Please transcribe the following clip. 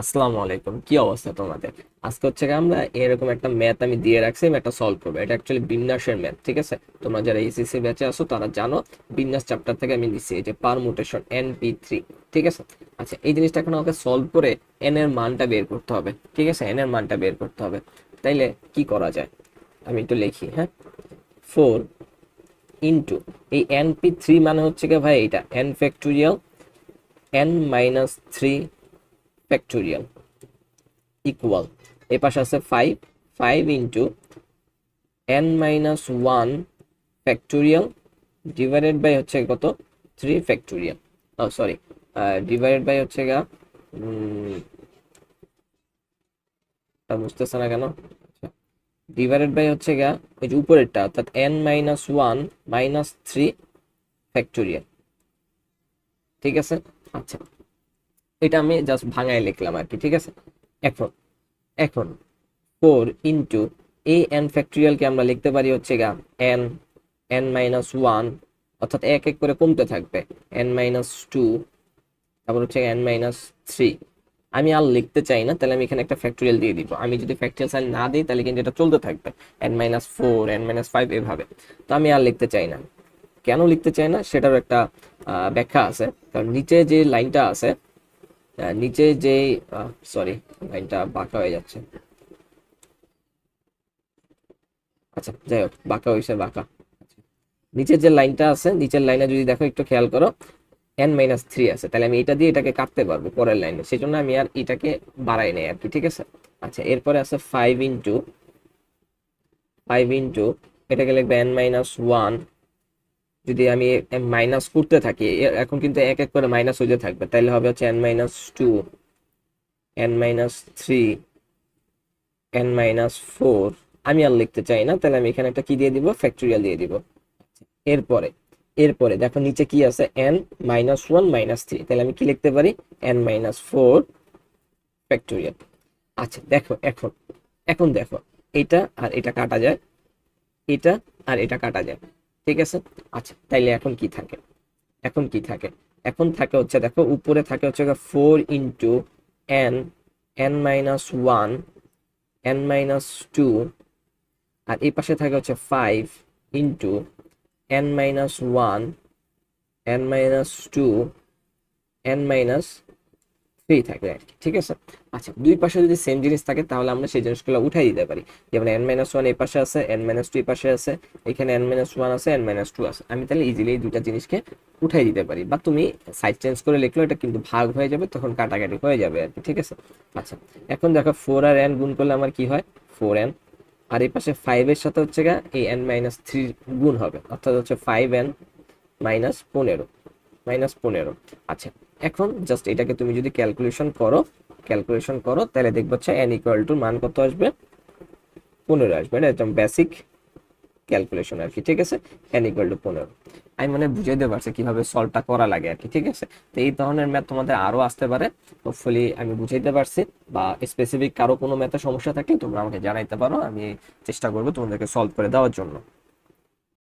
আসসালামু আলাইকুম। কি অবস্থা তোমাদের? আজকে হচ্ছে আমরা এরকম একটা ম্যাথ আমি দিয়ে রাখছি ম্যাথটা সলভ করব। এটা অ্যাকচুয়ালি বিন্যাসের ম্যাথ, ঠিক আছে? তোমরা যারা এসএসসি ব্যাচে আসো তারা জানো, বিন্যাস চ্যাপ্টার থেকে আমি দিচ্ছি এই যে পারমুটেশন এন পি থ্রি ঠিক আছে? আচ্ছা এই জিনিসটা এখন আমাকে সলভ করে এন এর মানটা বের করতে হবে, ঠিক আছে? এন এর মানটা বের করতে হবে। তাইলে কি করা যায়? আমি একটু লিখি হ্যাঁ? ফোর ইন্টু এই এন পি থ্রি মানে হচ্ছে গিয়ে ভাই এটা N factorial N minus three factorial equal এ পাশে আছে five five into N minus one factorial divided by হচ্ছে কত? Three factorial oh sorry divided by হচ্ছে গা বুঝতেছে না কেন? ডিভাইডেড বাই হচ্ছে গা, ওই যে উপরেরটা, অর্থাৎ N minus one minus three factorial ঠিক আছে? আচ্ছা এটা আমি জাস্ট ভাঙায় লিখলাম আর কি ঠিক আছে? এখন এখন ফোর ইন্টু এ এন ফ্যাক্টরিয়ালকে আমরা লিখতে পারি হচ্ছে গা এন এন মাইনাস ওয়ান অর্থাৎ এক এক করে কমতে থাকবে এন মাইনাস টু তারপর হচ্ছে এন মাইনাস থ্রি আমি আর লিখতে চাই না, তাহলে আমি এখানে একটা ফ্যাক্টরিয়াল দিয়ে দিব। আমি যদি ফ্যাক্টরিয়াল সাইন না দিই, তাহলে কিন্তু এটা চলতে থাকবে N minus four N minus five এভাবে। তো আমি আর লিখতে চাই না। কেন লিখতে চাই না? সেটারও একটা ব্যাখ্যা আছে। কারণ নিচে যে লাইনটা আছে নিচে যে সরি লাইনটা বাঁকা হয়ে যাচ্ছে। আচ্ছা যাই হোক, বাঁকা হয়েছে, বাঁকা। নিচের যে লাইনটা আছে, নিচের লাইনে যদি দেখো, একটু খেয়াল করো এন মাইনাস থ্রি আছে। তাহলে আমি এটা দিয়ে এটাকে কাটতে পারব পরের লাইনে। সেই জন্য আমি আর এটাকে বাড়াই নাই আর কি, ঠিক আছে? আচ্ছা এরপরে আছে ফাইভ ইন্টু ফাইভ ইন্টু এটাকে লিখবে এন মাইনাস ওয়ান যদি আমি মাইনাস করতে থাকি এখন কিন্তু এক এক করে মাইনাস হতে থাকবে। তাহলে হবে হচ্ছে N minus two N minus three N minus four আমি আর লিখতে চাই না তাহলে আমি এখানে একটা কি দিয়ে দিব? ফ্যাক্টোরিয়াল দিয়ে দিব। এরপরে এরপরে দেখো নিচে কি আছে? N minus one minus three তাহলে আমি কি লিখতে পারি? এন মাইনাস ফোর ফ্যাক্টোরিয়াল আচ্ছা দেখো এখন এখন দেখো, এটা আর এটা কাটা যায়, এটা আর এটা কাটা যায়। ঠিক আছে? আচ্ছা তাইলে এখন কি থাকে? এখন কি থাকে? এখন থাকে হচ্ছে দেখো, উপরে থাকে হচ্ছে four into N N minus one N minus two আর এই পাশে থাকে হচ্ছে five into N minus one N minus two N minus three থাকে আর কি, ঠিক আছে? আচ্ছা দুই পাশে যদি সেম জিনিস থাকে, তাহলে আমরা সেই জিনিসগুলো উঠাই দিতে পারি। যেমন এন মাইনাস ওয়ান এই পাশে আছে এন মাইনাস টু এই পাশে আছে, এখানে এন মাইনাস ওয়ান আছে এন মাইনাস টু আছে। আমি তাহলে ইজিলি এই দুইটা জিনিসকে উঠাই দিতে পারি। বা তুমি সাইড চেঞ্জ করে লিখলেও এটা কিন্তু ভাগ হয়ে যাবে, তখন কাটাকাটি হয়ে যাবে আর কি, ঠিক আছে? আচ্ছা এখন দেখো ফোর আর এন গুণ করলে আমার কি হয়? ফোর এন আর এই পাশে ফাইভ এর সাথে হচ্ছে গা এই এন মাইনাস থ্রি গুণ হবে। অর্থাৎ হচ্ছে ফাইভ এন মাইনাস পনেরো মাইনাস পনেরো। আচ্ছা এখন জাস্ট এটাকে তুমি যদি ক্যালকুলেশন করো ক্যালকুলেশন করো, তাহলে দেখব হচ্ছে এন ইকুয়াল টু মান কত আসবে? পনেরো আসবে, এটা একদম বেসিক ক্যালকুলেশন আর কি, ঠিক আছে? এন ইকুয়াল টু পনেরো। আমি মানে বুঝিয়ে দিতে পারছি কীভাবে সলভটা করা লাগে আর কি, ঠিক আছে? তো এই ধরনের ম্যাথ তোমাদের আরও আসতে পারে। হোপফুলি আমি বুঝাইতে পারছি বা স্পেসিফিক কারও কোনো ম্যাথে সমস্যা থাকলে তোমরা আমাকে জানাইতে পারো। আমি চেষ্টা করব তোমাদেরকে সলভ করে দেওয়ার জন্য।